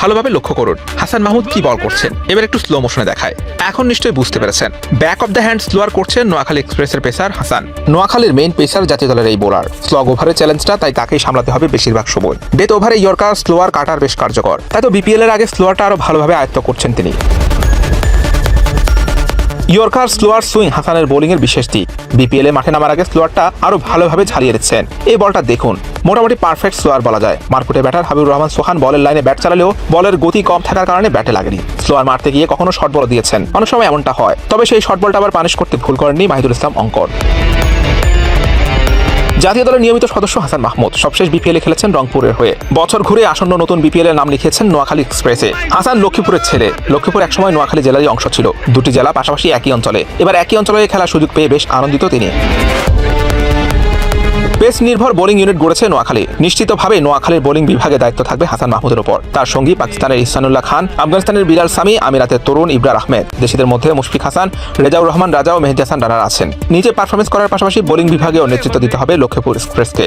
ভালোভাবে লক্ষ্য করুন। হাসান মাহমুদ কি বল করছেন? এবার একটু স্লো মোশনে দেখায়। এখন নিশ্চয়ই বুঝতে পেরেছেন। Back of the hand slower করছেন নোয়াখালী এক্সপ্রেসের পেসার হাসান। নোয়াখালীর মেইন পেসার জাতীয় দলের এই বোলার স্লগ ওভারের চ্যালেঞ্জটা তাই তাকেই সামলাতে হবে বেশিরভাগ সময়। ডেথ ওভারে ইয়র্কার স্লোয়ার কাটার বেশ কার্যকর। তাই তো বিপিএল এর আগে স্লোয়ারটা আরও ভালোভাবে আয়ত্ত করছেন তিনি। ইয়র্কার স্লোয়ার সুইং হাসানের বোলিং এর বিশেষ দিক। বিপিএল এ মাঠে নামার আগে স্লোয়ারটা আরও ভালোভাবে ঝালিয়ে দিচ্ছেন। এই বলটা দেখুন। মোটামুটি পারফেক্ট স্লোয়ার বলা যায়। মার্কুটে ব্যাটার হাবিবুর রহমান সোহান বলের লাইনে ব্যাট চালালেও বলের গতি কম থাকার কারণে ব্যাটে লাগেনি। স্লোয়ার মারতে গিয়ে কখনো শর্ট বল দিয়েছেন। অনেক সময় এমনটা হয়। তবে সেই শর্ট বলটা আবার পানিশ করতে ভুল করেননি মাহিদুল ইসলাম অঙ্কন জাতীয় দলের নিয়মিত সদস্য হাসান মাহমুদ। সবশেষ বিপিএল এ খেলেছেন রংপুরের হয়ে। বছর ঘুরে আসন্ন নতুন বিপিএল এর নাম লিখিয়েছেন নোয়াখালী এক্সপ্রেসে হাসান লক্ষ্মীপুরের ছেলে। লক্ষ্মীপুর একসময় নোয়াখালী জেলারই অংশ ছিল। দুটি জেলা পাশাপাশি একই অঞ্চলে। এবার একই অঞ্চলে খেলার সুযোগ পেয়ে বেশ আনন্দিত তিনি। পেস নির্ভর বোলিং ইউনিট গড়েছে নোয়াখালী। নিশ্চিতভাবে নোয়াখালীর বোলিং বিভাগে দায়িত্ব থাকবে হাসান মাহমুদের উপর। তার সঙ্গী পাকিস্তানের ইহসানুল্লাহ খান, আফগানিস্তানের বিরাল সামি, আমিরাতের তরুণ ইব্রার আহমেদ। দেশিদের মধ্যে মুশফিক হাসান, রেজাউর রহমান রাজা ও মেহেদি হাসান রানার আছেন। নিজে পারফরমেন্স করার পাশাপাশি বোলিং বিভাগেও নেতৃত্ব দিতে হবে লক্ষ্মীপুর এক্সপ্রেসকে।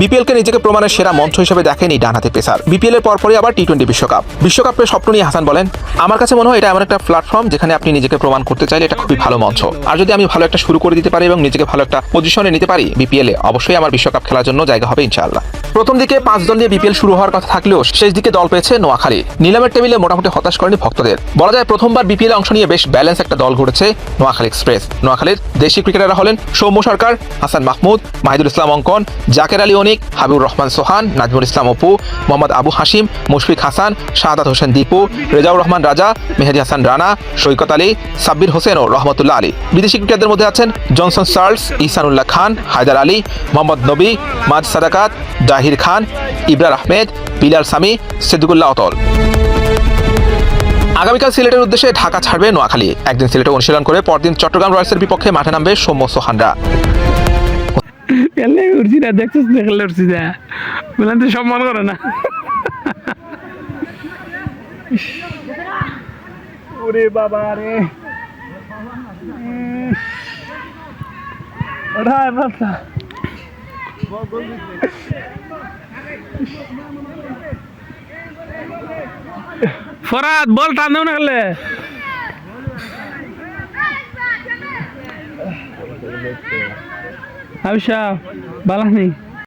বিপিএল কে নিজেকে প্রমাণের সেরা মঞ্চ হিসেবে দেখেনি ডানহাতি পেসার। বিপিএল এর পরপরই আবার টি টোয়েন্টি বিশ্বকাপ। বিশ্বকাপের স্বপ্ন নিয়ে হাসান বলেন, আমার কাছে মনে হয় এটা এমন একটা প্ল্যাটফর্ম যেখানে আপনি নিজেকে প্রমাণ করতে চাইলে এটা খুবই ভালো মঞ্চ। আর যদি আমি ভালো একটা শুরু করে দিতে পারি এবং নিজেকে ভালো একটা পজিশনে নিতে পারি, বিপিএল এ অবশ্যই আমার বিশ্বকাপ খেলার জন্য জায়গা হবে ইনশাআল্লাহ। প্রথম দিকে পাঁচ দল নিয়ে বিপিএল শুরু হওয়ার কথা থাকলেও শেষ দিকে দল পেয়েছে নোয়াখালী। নিলামের টেবিলে মোটামুটি হতাশ করেনি ভক্তদের। বলা যায় প্রথমবার বিপিএল অংশ নিয়ে বেশ ব্যালেন্স একটা দল ঘুরেছে নোয়াখালী এক্সপ্রেস নোয়াখালীর দেশি ক্রিকেটাররা হলেন সৌম্য সরকার, হাসান মাহমুদ, মাহিদুল ইসলাম অঙ্কন, জাকের আলী অনিক হাবিবুর রহমান সোহান, নাজমুল ইসলাম অপু, মোহাম্মদ আবু হাসিম মুশফিক হাসান, শাহাদাত হোসেন দীপু, রেজাউর রহমান রাজা, মেহেদি হাসান রানা, সৈকত আলী, সাব্বির হোসেন ও রহমতুল্লাহ আলী। বিদেশি ক্রিকেটারদের মধ্যে আছেন জনসন চার্লস ইসানুল্লাহ খান, হায়দার আলী, মোহাম্মদ নবী মাজ সাদাকাত, জাহির খান, ইবরার আহমেদ, বিলাল সামি, সিদ্দিকুল্লাহ অতল। আগামীকাল সিলেটের উদ্দেশ্যে ঢাকা ছাড়বে নোয়াখালী। একদিন সিলেটে অনুশীলন করে পরদিন চট্টগ্রাম রয়্যালসের বিপক্ষে মাঠে নামবে সৌম্য সোহানরা। এলে উঠছি না দেখছিস দেখলে উঠছি না। বললাম তো সম্মান করে না। ওরে বাবা রে। ওটা বাচ্চা ফরাদ বল টান দেও না খেলে বালা নেই